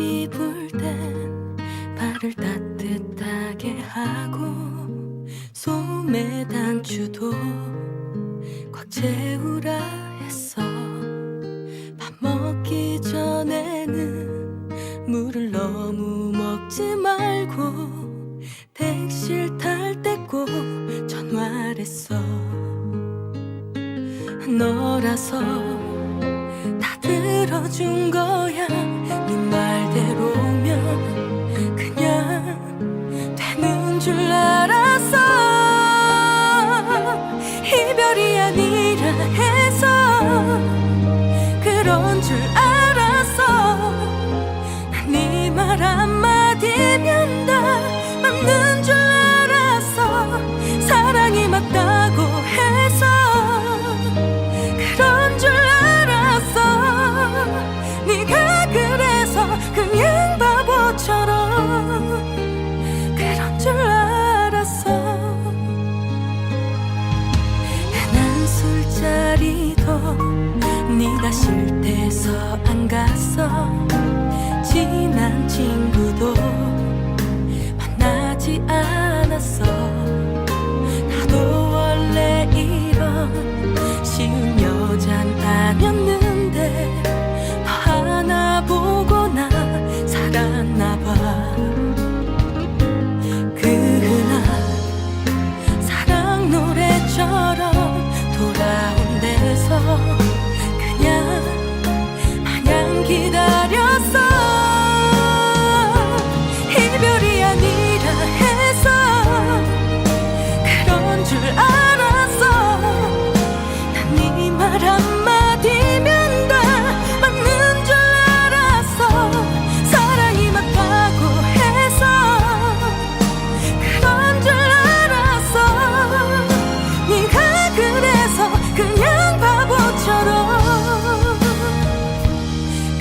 땐 발을 따뜻하게 하고 소매 단추도 꽉 채우라 했어 밥 먹기 전에는 물을 너무 먹지 말고 택시를 탈 때 꼭 전화를 했어. 너라서 다 들어준 거야 줄 알았어 네말 한마디면 다 맞는 줄 알았어 사랑이 맞다고 해서 그런 줄 알았어 네가 그래서 그냥 바보처럼 그런 줄 알았어. 흔한 술자리도 네가 싫대서 안 갔어 친한 친구도 만나지 않았어. 나도 원래 이런 쉬운 여잔 아니었는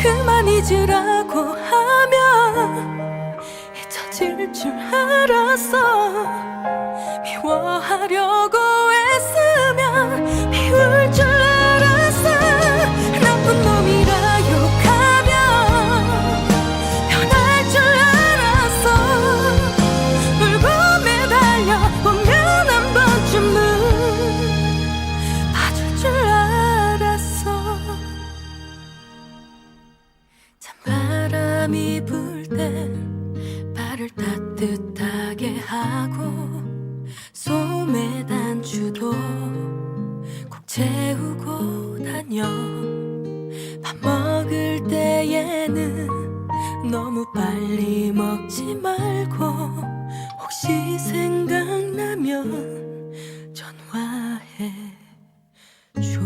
그만 잊으라고 하면 잊혀질 줄 알았어 미워하려고 바람이 불 땐 발을 따뜻하게 하고 소매 단추도 꼭 채우고 다녀. 밥 먹을 때에는 너무 빨리 먹지 말고 혹시 생각나면 전화해 줘.